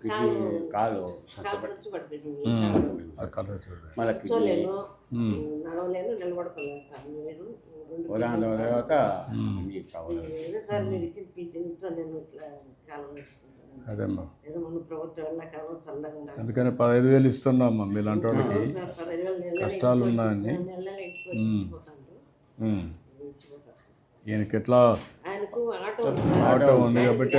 Kidney కూర్చోలేను నడవలేను నిలబడుకోలేను తర్వాత సార్ మీరు ఇచ్చిన పింఛన్తో నేను కాలం అదేమ్మా కాలం అందుకని పదహైదు వేలు ఇస్తున్నామ్మా మీలాంటి వాళ్ళకి కష్టాలు ఉన్నాయని ఈయనకి ఎట్లా ఆయనకు ఆటో ఆటో ఉంది. కాబట్టి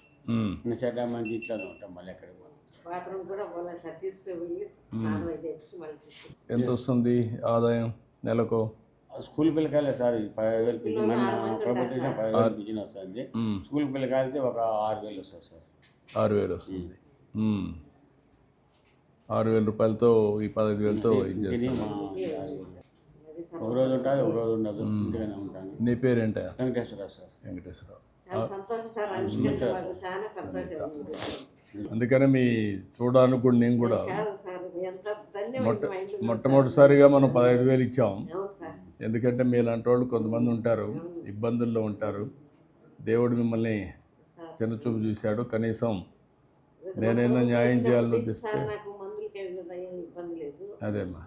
మంది ఇంట్లోనే ఉంటాం మళ్ళీ ఎక్కడికి పోను. బాత్రూమ్ కూడా పోలేదు సార్ తీసుకుని వెళ్ళి స్నానం అయితే తెచ్చి మళ్ళీ తీసుకుని ఎంత వస్తుంది ఆదాయం నెలకు? స్కూల్ పిల్లకాయలే సార్ పదిహేను వేలు మన ప్రభుత్వం పదిహేను పింఛన్ వస్తుంది. స్కూల్ పిల్లకాయలకి ఒక ఆరు వేలు వస్తుంది సార్. ఆరు వేలు వస్తుంది. ఆరు వేల రూపాయలతో ఈ పదహైదు వేలతో ఒక రోజు ఉంటుంది ఒక రోజు ఉండదు. నీ పేరేంటా వెంకటేశ్వర సార్. వెంకటేశ్వరరావు. అందుకని మీ చూడడానికి కూడా నేను కూడా మొట్టమొదటిసారిగా మనం పదహైదు వేలు ఇచ్చాం. ఎందుకంటే మీలాంటి వాళ్ళు కొంతమంది ఉంటారు ఇబ్బందుల్లో ఉంటారు. దేవుడు మిమ్మల్ని సార్. చిన్నచూపు చూశాడు. కనీసం నేనైనా న్యాయం చేయాలని ఉద్దేశిస్తే అదేమ్మా.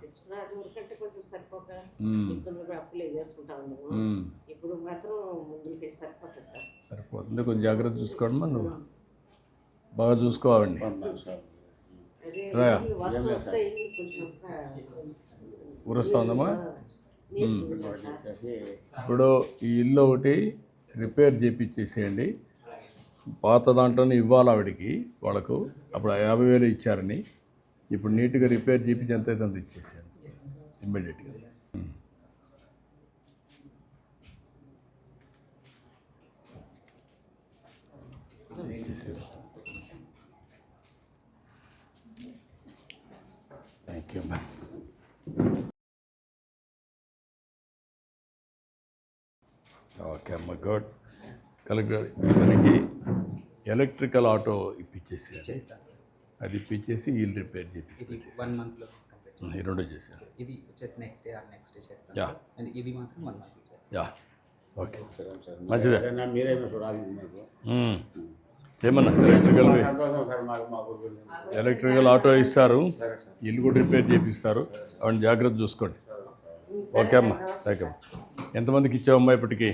ఇప్పుడు మాత్రం మందులకి సరిపోతుంది సార్. సరిపోతుంది కొంచెం జాగ్రత్త చూసుకోండి మరి నువ్వు. బాగా చూసుకోవాలండి. రాయా. ఊరొస్తుందమ్మా ఇప్పుడు ఈ ఇల్లు ఒకటి రిపేర్ చేయించేసేయండి పాత దాంట్లోనే ఇవ్వాలి ఆవిడకి వాళ్ళకు. అప్పుడు యాభై వేలు ఇచ్చారని. ఇప్పుడు నీట్గా రిపేర్ చేయించి ఎంత అయితే అంత ఇచ్చేసేయండి. ఇమ్మీడియట్గా. ఇచ్చేసారు థ్యాంక్ యూ అమ్మా ఓకే అమ్మ గుడ్ కలెక్టర్ మనకి ఎలక్ట్రికల్ ఆటో ఇప్పించేసి అది ఇప్పించేసి వీళ్ళు రిపేర్ చేసి వన్ మంత్లో కంప్లీట్ ఈ రెండు చేశాను ఇది వచ్చేసి next day or next day చేస్తాను. సార్ అండ్ ఇది మాత్రం వన్ మంత్లో చేస్తాను. యా. ఓకే మంచిదే. మీరేమో చూడాలి. ఏమన్నా? ఎలక్ట్రికల్ ఎలక్ట్రికల్ ఆటో ఇస్తారు. ఇల్లు కూడా రిపేర్ చేపిస్తారు. అవన్నీ జాగ్రత్త చూసుకోండి. ఓకే అమ్మా. థ్యాంక్ యూ ఎంతమందికి ఇచ్చావమ్మా ఇప్పటికి?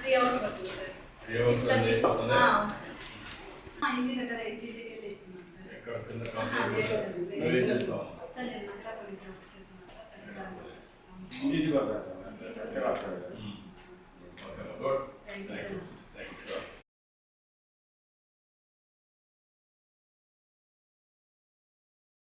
త్రీ అవర్స్ పడుతుంది సార్ ఆ, అవును సార్ ఆ, ఇంటి దగ్గర ఇంటికి వెళ్ళి ఇస్తున్నాను సార్ ఆహా, లేదు సార్. సార్ నేను మహిళా పోలీస్ ఆఫీస్